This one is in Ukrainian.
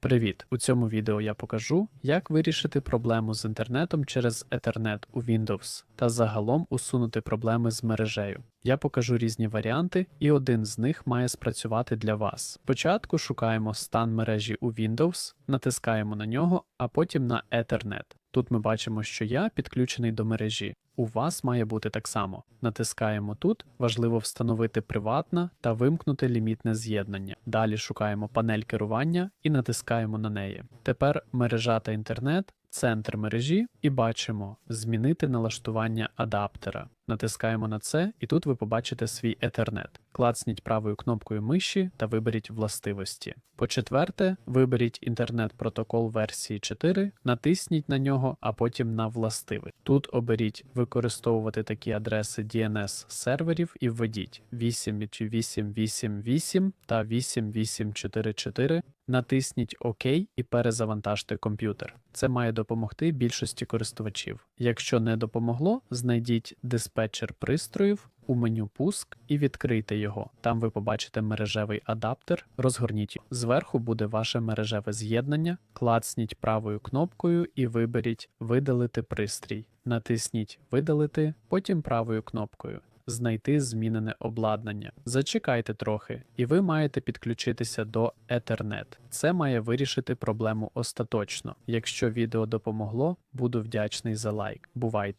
Привіт! У цьому відео я покажу, як вирішити проблему з інтернетом через Ethernet у Windows та загалом усунути проблеми з мережею. Я покажу різні варіанти, і один з них має спрацювати для вас. Спочатку шукаємо стан мережі у Windows, натискаємо на нього, а потім на Ethernet. Тут ми бачимо, що я підключений до мережі. У вас має бути так само. Натискаємо тут, важливо встановити приватна та вимкнути лімітне з'єднання. Далі шукаємо панель керування і натискаємо на неї. Тепер мережа та інтернет, центр мережі і бачимо змінити налаштування адаптера. Натискаємо на це, і тут ви побачите свій Ethernet. Клацніть правою кнопкою миші та виберіть властивості. По-четверте, виберіть інтернет-протокол версії 4, натисніть на нього, а потім на властивий. Тут оберіть використовувати такі адреси DNS серверів і введіть 8888 та 8844. Натисніть ОК і перезавантажте комп'ютер. Це має допомогти більшості користувачів. Якщо не допомогло, знайдіть диспетчер пристроїв у меню Пуск і відкрийте його. Там ви побачите мережевий адаптер, розгорніть його. Зверху буде ваше мережеве з'єднання. Клацніть правою кнопкою і виберіть Видалити пристрій. Натисніть Видалити, потім правою кнопкою. Знайти змінене обладнання. Зачекайте трохи, і ви маєте підключитися до Ethernet. Це має вирішити проблему остаточно. Якщо відео допомогло, буду вдячний за лайк. Бувайте!